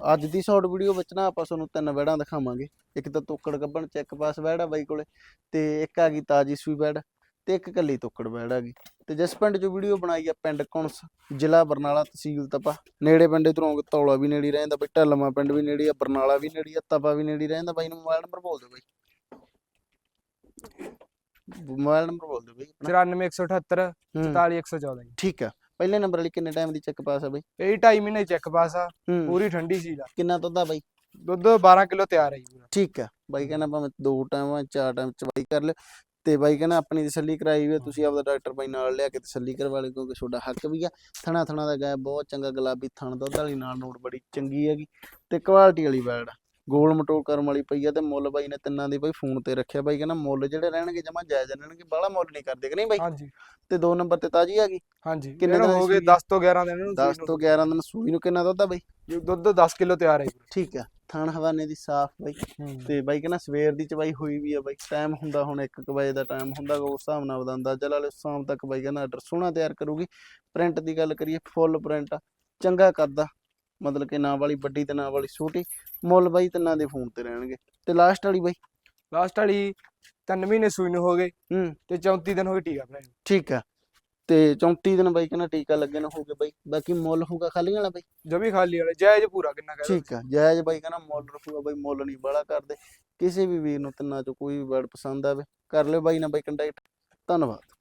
ਅੱਜ ਦੀ short video ਵਿੱਚ ਨਾ ਆਪਾਂ ਤੁਹਾਨੂੰ ਤਿੰਨ ਵੈੜਾਂ ਦਿਖਾਵਾਂਗੇ। ਇੱਕ ਤਾਂ ਤੋਕੜ ਗੱਬਣ ਚੈੱਕ ਪਾਸ ਵੈੜ ਆ ਬਾਈ ਕੋਲੇ ਤੇ ਇੱਕ ਆ ਗਈ ਤਾਜੀ ਸੂਈ ਵੈੜ ਤੇ ਇੱਕ ਕੱਲੀ ਤੋਕੜ ਵੈੜ ਆ ਗਈ। ਤੇ ਜਿਸ ਪਿੰਡ 'ਚੋਂ ਵੀਡੀਓ ਬਣਾਈ ਆ ਪਿੰਡ ਕੌਣਸ ਜ਼ਿਲ੍ਹਾ ਬਰਨਾਲਾ ਤਹਿਸੀਲ ਤਪਾ। ਨੇੜੇ ਪਿੰਡੇ ਤੋਂ ਤੌਲਾ ਵੀ ਨੇੜੇ ਰਹਿੰਦਾ ਬਈ ਢਲਮਾ ਪਿੰਡ ਵੀ ਨੇੜੇ ਆ ਬਰਨਾਲਾ ਵੀ ਨੇੜੇ ਆ ਤਪਾ ਵੀ ਨੇੜੇ ਰਹਿੰਦਾ ਬਾਈ ਨੂੰ ਮੋਬਾਈਲ ਨੰਬਰ ਬੋਲ ਦਿਓ ਬਾਈ। ਮੋਬਾਈਲ ਨੰਬਰ ਬੋਲ ਦਿਓ ਬਾਈ ਆਪਣਾ। 94178 ਹੂੰ, 44114 ਜੀ। ਠੀਕ ਆ। ਪਹਿਲੇ ਨੰਬਰ ਵਾਲੀ ਕਿੰਨੇ ਟਾਈਮ ਦੀ ਚੈੱਕ ਪਾਸ ਆ ਬਾਈ? ਇਹ 2.5 ਮਹੀਨੇ ਚੈੱਕ ਪਾਸ ਆ ਹੂੰ। ਪੂਰੀ ਠੰਡੀ ਸੀ ਦਾ ਕਿੰਨਾ ਦੁੱਧ ਆ ਬਾਈ? ਦੁੱਧ 12 ਕਿਲੋ ਤਿਆਰ ਹੈ ਜੀ ਪੂਰਾ। ਠੀਕ ਆ। ਬਾਈ ਕਹਿੰਦਾ ਭਾਵੇਂ ਦੋ ਟਾਈਮ ਚਾਰ ਟਾਈਮ ਚਵਾਈ ਕਰ ਲਿਓ। ਤੇ ਬਾਈ ਕਹਿੰਦਾ ਆਪਣੀ ਤਸੱਲੀ ਕਰਾਈ ਹੋਈ ਆ, ਤੁਸੀਂ ਆਪਦਾ ਡਾਕਟਰ ਬਾਈ ਨਾਲ ਲਿਆ ਕੇ ਤਸੱਲੀ ਕਰਵਾ ਲਿਓ ਕਿਉਂਕਿ ਤੁਹਾਡਾ ਹੱਕ ਵੀ ਆ। ਥਣਾ ਥਣਾ ਦਾ ਗਾਇ ਬਹੁਤ ਚੰਗਾ ਗੁਲਾਬੀ ਥਣ ਦੁੱਧ ਵਾਲੀ ਨਾਲ ਨੋਟ ਬੜੀ ਚੰਗੀ ਹੈਗੀ। ਤੇ ਕੁਆਲਿਟੀ ਵਾਲੀ ਬੈੜ ਆ। ਗੋਲ ਮਟੋਲ ਕਰਮ ਵਾਲੀ ਪਈ ਆ ਤੇ ਮੁੱਲ ਬਾਈ ਨੇ ਤਿੰਨਾਂ ਦੀ ਬਾਈ ਫੋਨ ਤੇ ਰੱਖਿਆ। ਬਾਈ ਕਹਿੰਦਾ ਮੁੱਲ ਜਿਹੜੇ ਰਹਿਣਗੇ ਜਮਾ ਜਾਇਜ਼ ਰਹਿਣਗੇ ਬਾਹਲਾ ਮੁੱਲ ਨਹੀਂ ਕਰਦੇ ਕਿ ਨਹੀਂ ਬਾਈ? ਹਾਂਜੀ। ਤੇ ਦੋ ਨੰਬਰ ਤੇ ਤਾਜੀ ਆ ਗਈ। ਹਾਂਜੀ। ਕਿੰਨੇ ਦਿਨਾਂ ਹੋ ਗਏ ਸੂਈ? ਆ? 10 ਤੋਂ 11 ਦਿਨ ਇਹਨੂੰ 10 ਤੋਂ 11 ਦਿਨ ਸੂਈ ਨੂੰ ਕਿੰਨਾ ਦੁੱਧ ਆ ਬਾਈ? ਦੁੱਧ 10 ਕਿਲੋ ਤਿਆਰ ਹੈ ਠੀਕ ਆ ਥਣ ਹਵਾਨੇ ਦੀ ਸਾਫ਼ ਬਾਈ। ਤੇ ਬਾਈ ਕਹਿੰਦਾ ਸਵੇਰ ਦੀ ਚਵਾਈ ਹੋਈ ਵੀ ਆ ਬਾਈ। ਟਾਈਮ ਹੁੰਦਾ ਹੁਣ 1 ਵਜੇ ਦਾ ਟਾਈਮ ਹੁੰਦਾ ਉਸ ਹਿਸਾਬ ਨਾਲ ਉਹਦਾ ਅੰਦਾਜ਼ਾ ਲਾ ਲਿਓ ਸ਼ਾਮ ਤੱਕ ਬਾਈ ਕਹਿੰਦਾ ਆਰਡਰ ਸੋਹਣਾ ਤਿਆਰ ਕਰੂਗੀ। ਪ੍ਰਿੰਟ ਦੀ ਗੱਲ ਕਰੀਏ ਫੁੱਲ ਪ੍ਰਿੰਟ ਚੰਗਾ ਕਰਦਾ। ਮਤਲਬ ਕਿ ਨਾ ਵਾਲੀ ਵੱਡੀ ਤੇ ਨਾ ਵਾਲੀ ਛੋਟੀ ਮੁੱਲ ਬਾਈ ਤਿੰਨਾਂ ਦੇ ਫੋਨ ਤੇ ਰਹਿਣਗੇ। ਤੇ ਲਾਸਟ ਵਾਲੀ ਬਾਈ? ਲਾਸਟ ਵਾਲੀ 3 ਮਹੀਨੇ ਸੂਈ ਨੂੰ ਹੋ ਗਏ ਹੂੰ। ਤੇ 34 ਦਿਨ ਹੋ ਗਏ ਟੀਕਾ ਬਣਾਇਆ। ਠੀਕ ਆ। ਤੇ 34 ਦਿਨ ਬਾਈ ਕਹਿੰਦਾ ਟੀਕਾ ਲੱਗੇ ਨਾ ਹੋਗੇ ਬਾਈ। ਬਾਕੀ ਮੁੱਲ ਹੋਊਗਾ ਖਾਲੀ ਵਾਲਾ ਬਾਈ? ਜਮੀ ਖਾਲੀ ਵਾਲੇ ਜਾਇਜ਼ ਪੂਰਾ ਕਿੰਨਾ ਕਹਿ ਠੀਕ ਆ। ਜਾਇਜ਼ ਬਾਈ ਕਹਿੰਦਾ ਮੁੱਲ ਰੱਖੂਗਾ ਬਾਈ ਮੁੱਲ ਨਹੀਂ ਬਾਲਾ ਕਰਦੇ। ਕਿਸੇ ਵੀ ਵੀਰ ਨੂੰ ਤਿੰਨਾਂ ਚੋਂ ਕੋਈ ਵੀ ਵਰਡ ਪਸੰਦ ਆਵੇ ਕਰ ਲਿਓ ਬਾਈ ਨਾਲ ਬਾਈ ਕੰਟੈਕਟ ਧੰਨਵਾਦ।